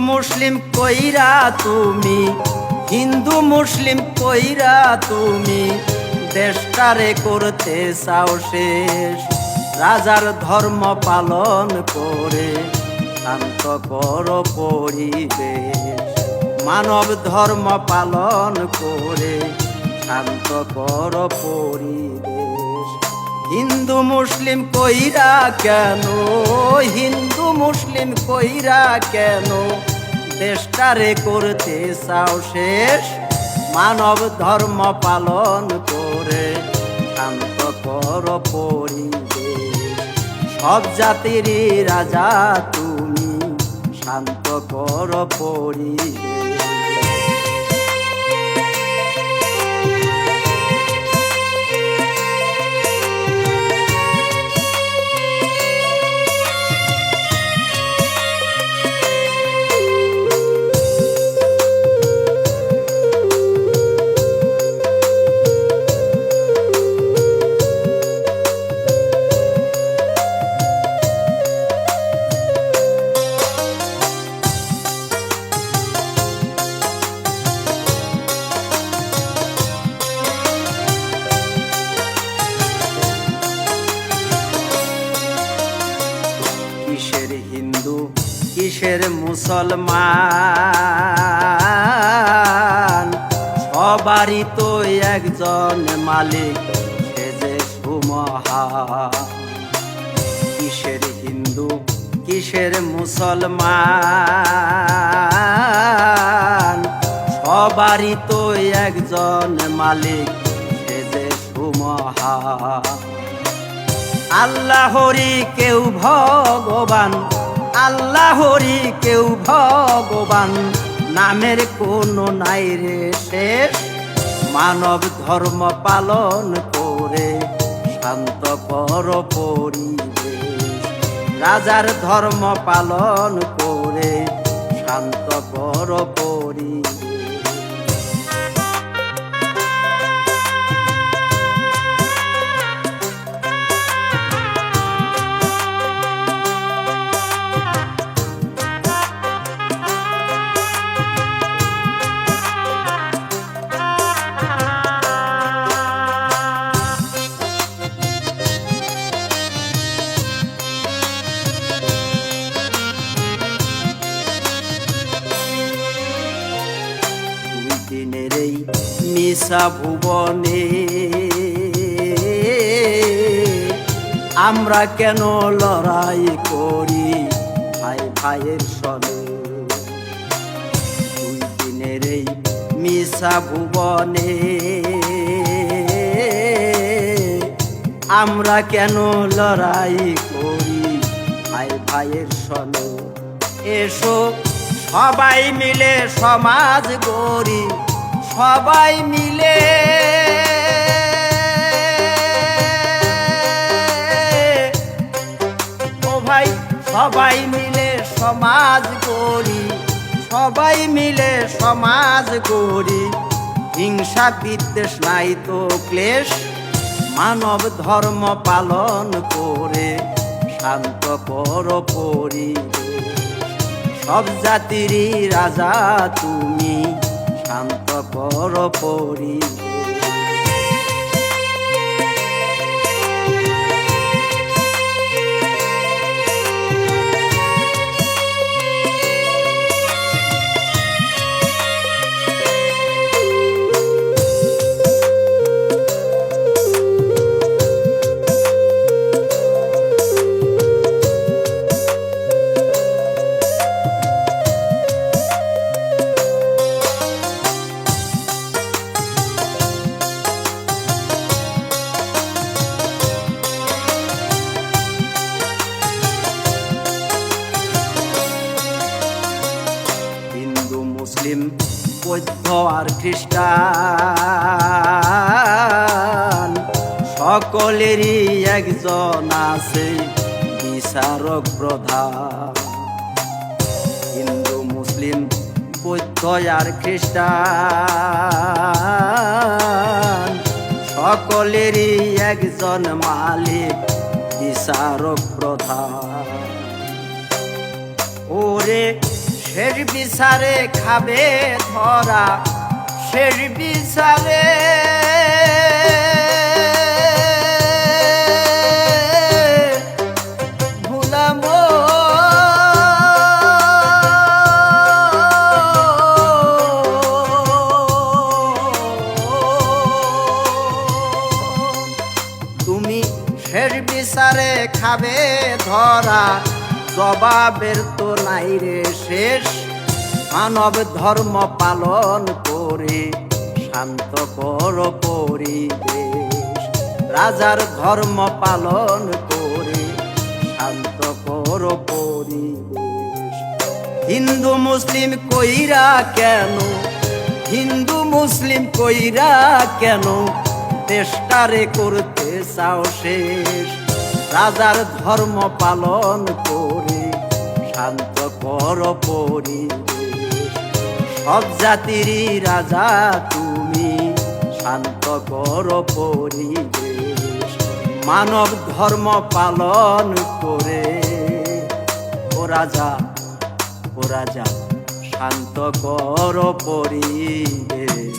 মুসলিম কইরা তুমি, হিন্দু মুসলিম কইরা তুমি, দেশটারে করতে চাও শেষ। রাজার ধর্ম পালন করে শান্ত কর পরিবেশ। মানব ধর্ম পালন করে শান্ত কর পরিবেশ। হিন্দু মুসলিম কইরা কেন? হিন্দু মুসলিম কইরা কেন? দেশটারে করতে চাও শেষ? মানব ধর্ম পালন করে শান্ত কর পরিবেশ। সব জাতিরই রাজা তুমি, শান্ত কর পরিবেশ। কিসের হিন্দু, কিসের মুসলমান? সবারই তো একজন মালিক, সে যে কিসের হিন্দু, কিসের মুসলমান? সবারই তো একজন মালিক, সে যে সুমহা আল্লাহরি কেউ ভগবান, আল্লাহরি কেউ ভগবান। নামের কোনো নাই রে শেষ মানব ধর্ম পালন করে, শান্ত পরিবেশ। রাজার ধর্ম পালন করে, শান্ত কর পরিবেশ। নিশা ভুবনে। আমরা কেন লড়াই করি ভাই ভাইয়ের সনে? দুই দিনের এই মিশা ভুবনে। আমরা কেন লড়াই করি ভাই ভাইয়ের সনে? এসো সবাই মিলে সমাজ গড়ি। সবাই মিলে। ও ভাই, সবাই মিলে সমাজ করি সবাই মিলে সমাজ করি হিংসা বিদ্বেষ নাই তো ক্লেশ, মানব ধর্ম পালন করে, শান্ত কর পরিবেশ সব জাতিরই রাজা তুমি। শান্ত মুসলিম বৌদ্ধ আর খ্রিস্টান। সকলেরই একজন আছে বিচারক প্রধান। হিন্দু, মুসলিম বৌদ্ধ আর খ্রিস্টান। সকলেরই একজন মালিক, বিচারক প্রধান। ওরে শেষ বিচারে খাবে ধরা শেষ বিচারে। তুমি খাবে ধরা জবাবের তো নাই রে শেষ। মানব ধর্ম পালন করে, শান্ত কর পরিবেশ। রাজার ধর্ম পালন করে, শান্ত কর পরিবেশ। হিন্দু মুসলিম কইরা কেন? হিন্দু মুসলিম কইরা কেন? চেষ্টারে করতে চাও শেষ। রাজার ধর্ম পালন করে, শান্ত কর সব জাতিরই রাজা তুমি, শান্ত কর মানব ধর্ম পালন করে, ও রাজা ও রাজা, শান্ত কর পরিবেশ।